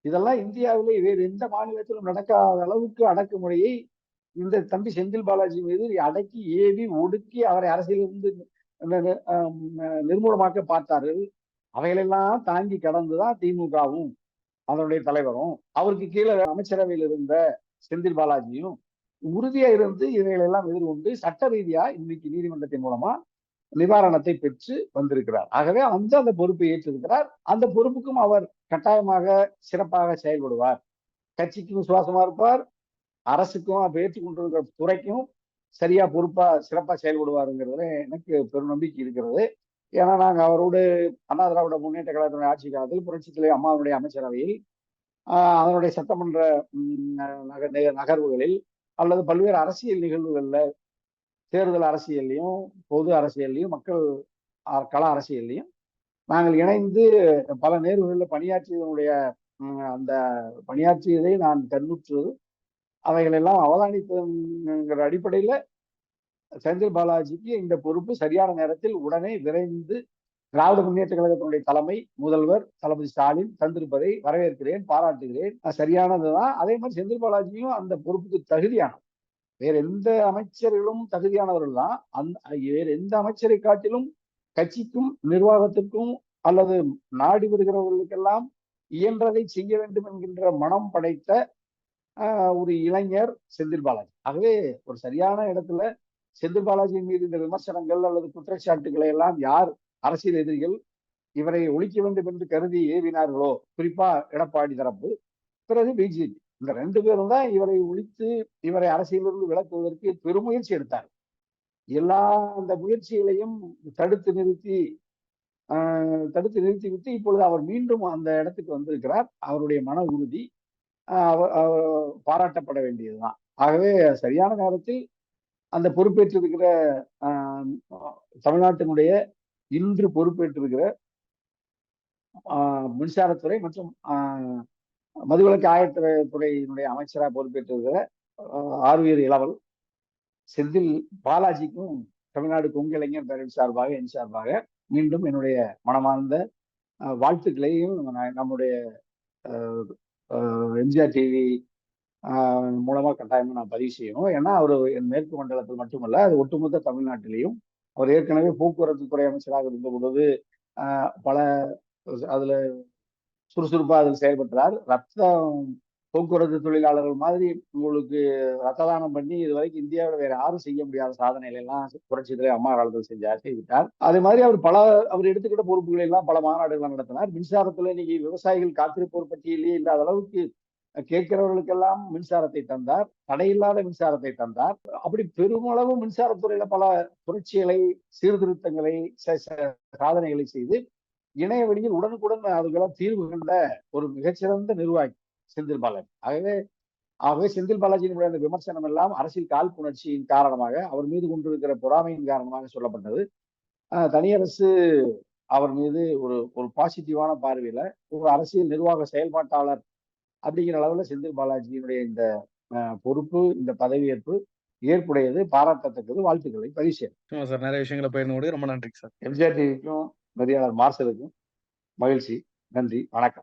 இதெல்லாம் இந்தியாவிலே வேறு எந்த மாநிலத்திலும் நடக்காத அளவுக்கு அடக்குமுறையை இந்த தம்பி செந்தில் பாலாஜி மீது அடக்கி ஏவி ஒடுக்கி அவரை அரசியலிருந்து நிர்மூலமாக்க பார்த்தார்கள். அவைகளெல்லாம் தாங்கி கடந்துதான் திமுகவும் அதனுடைய தலைவரும் அவருக்கு கீழே அமைச்சரவையில் இருந்த செந்தில் பாலாஜியும் உறுதியா இருந்து இவைகளெல்லாம் எதிர்கொண்டு சட்ட ரீதியா இன்னைக்கு நீதிமன்றத்தின் மூலமா நிவாரணத்தை பெற்று வந்திருக்கிறார். ஆகவே அந்த அந்த பொறுப்பை ஏற்றிருக்கிறார். அந்த பொறுப்புக்கும் அவர் கட்டாயமாக சிறப்பாக செயல்படுவார். கட்சிக்கும் விசுவாசமா இருப்பார். அரசுக்கும் அப்ப ஏற்றுக்கொண்டிருக்கிற துறைக்கும் சரியா பொறுப்பா சிறப்பா செயல்படுவாருங்கிறதுல எனக்கு பெரும் நம்பிக்கை இருக்கிறது. ஏன்னா நாங்க அவரோடு அண்ணா திராவிட முன்னேற்ற கழகத்தினுடைய ஆட்சி காலத்தில் புரட்சி அம்மாவுடைய அமைச்சரவையில் அதனுடைய சட்டமன்ற நக- நகர்வுகளில் அல்லது பல்வேறு அரசியல் நிகழ்வுகளில் தேர்தல் அரசியல்லையும் பொது அரசியல்லையும் மக்கள் கள அரசியல்லையும் நாங்கள் இணைந்து பல நேர்வுகளில் பணியாற்றியதனுடைய அந்த பணியாற்றியதை நான் கண்ணுற்று அவைகளெல்லாம் அவதானித்தங்கிற அடிப்படையில செந்தில் பாலாஜிக்கு இந்த பொறுப்பு சரியான நேரத்தில் உடனே விரைந்து திராவிட முன்னேற்ற கழகத்தினுடைய தலைமை முதல்வர் தளபதி ஸ்டாலின் தந்திருப்பதை வரவேற்கிறேன் பாராட்டுகிறேன். சரியானதுதான். அதே மாதிரி செந்தில் பாலாஜியும் அந்த பொறுப்புக்கு தகுதியானது வேற எந்த அமைச்சர்களும் தகுதியானவர்கள் தான் அந்த வேற எந்த அமைச்சரை காட்டிலும் கட்சிக்கும் நிர்வாகத்திற்கும் அல்லது நாடி வருகிறவர்களுக்கெல்லாம் இயன்றதை செய்ய வேண்டும் என்கின்ற மனம் படைத்த ஆஹ், ஒரு இளைஞர் செந்தில் பாலாஜி. ஆகவே ஒரு சரியான இடத்துல செந்தில் பாலாஜியின் மீது இந்த விமர்சனங்கள் அல்லது குற்றச்சாட்டுகளை எல்லாம் யார் அரசியல் எதிரிகள் இவரை ஒழிக்க வேண்டும் என்று கருதி ஏவினார்களோ குறிப்பா எடப்பாடி தரப்பு பிறகு பிஜேபி. இந்த ரெண்டு பேரும் தான் இவரை ஒழித்து இவரை அரசியலிருந்து விளக்குவதற்கு பெருமுயற்சி எடுத்தார். எல்லா அந்த முயற்சிகளையும் தடுத்து நிறுத்தி ஆஹ், தடுத்து நிறுத்திவிட்டு இப்பொழுது அவர் மீண்டும் அந்த இடத்துக்கு வந்திருக்கிறார். அவருடைய மன உறுதி அவர் பாராட்டப்பட வேண்டியதுதான். ஆகவே சரியான நேரத்தில் அந்த பொறுப்பேற்றிருக்கிற தமிழ்நாட்டினுடைய இன்று பொறுப்பேற்றிருக்கிற மின்சாரத்துறை மற்றும் மதுவிலக்கு ஆயத்துறை துறையினுடைய அமைச்சராக பொறுப்பேற்றிருக்கிற ஆர்வியர் இளவல் செந்தில் பாலாஜிக்கும் தமிழ்நாடு கொங்கு இளைஞர் பேரவை சார்பாக என் சார்பாக மீண்டும் என்னுடைய மனமார்ந்த வாழ்த்துக்களையும் நான் நம்முடைய எம்ஜிஆர் டிவி மூலமாக கட்டாயமாக நான் பதிவு செய்யணும். ஏன்னா அவர் என் மேற்கு மண்டலத்தில் மட்டுமல்ல அது ஒட்டுமொத்த தமிழ்நாட்டிலையும் அவர் ஏற்கனவே போக்குவரத்து துறை அமைச்சராக இருந்த பொழுது ஆஹ், பல அதுல சுறுசுறுப்பா அதில் செயல்பட்டார். ரத்தம் போக்குவரத்து தொழிலாளர்கள் மாதிரி உங்களுக்கு ரத்த தானம் பண்ணி இது வரைக்கும் இந்தியாவில் வேற யாரும் செய்ய முடியாத சாதனைகள் எல்லாம் புரட்சி தலைவர் அம்மா காலத்தில் செஞ்சார் செய்துட்டார் அதே மாதிரி அவர் பல அவர் எடுத்துக்கிட்ட பொறுப்புகளை எல்லாம் பல மாநாடுகள் நடத்தினார். மின்சாரத்துல இன்னைக்கு விவசாயிகள் காத்திருப்போர் பட்டியலே இல்லாத அளவுக்கு கேட்கிறவர்களுக்கெல்லாம் மின்சாரத்தை தந்தார் தடையில்லாத மின்சாரத்தை தந்தார். அப்படி பெருமளவு மின்சாரத்துறையில பல புரட்சிகளை சீர்திருத்தங்களை ச- ச- சாதனைகளை செய்து இணைய வழியில் உடனுக்குடன் அதுக்கெல்லாம் தீர்வு கண்ட ஒரு மிகச்சிறந்த நிர்வாகி செந்தில் பாலாஜி. ஆகவே ஆகவே செந்தில் பாலாஜியினுடைய அந்த விமர்சனம் எல்லாம் அரசியல் காழ்ப்புணர்ச்சியின் காரணமாக அவர் மீது கொண்டிருக்கிற பொறாமையின் காரணமாக சொல்லப்பட்டது. ஆஹ் தனியரசு அவர் மீது ஒரு ஒரு பாசிட்டிவான பார்வையில ஒரு அரசியல் நிர்வாக செயல்பாட்டாளர் அப்படிங்கிற அளவுல செந்தில் பாலாஜியினுடைய இந்த பொறுப்பு இந்த பதவியேற்பு ஏற்புடையது பாராட்டத்தக்கது வாழ்த்துக்களை பதிவு சார். நிறைய விஷயங்களை பகிர்ந்து கொண்டு ரொம்ப நன்றி சார். எம்ஜிஆர் டிவிக்கும் நெறியாளர் மார்சலுக்கும் மகிழ்ச்சி. நன்றி. வணக்கம்.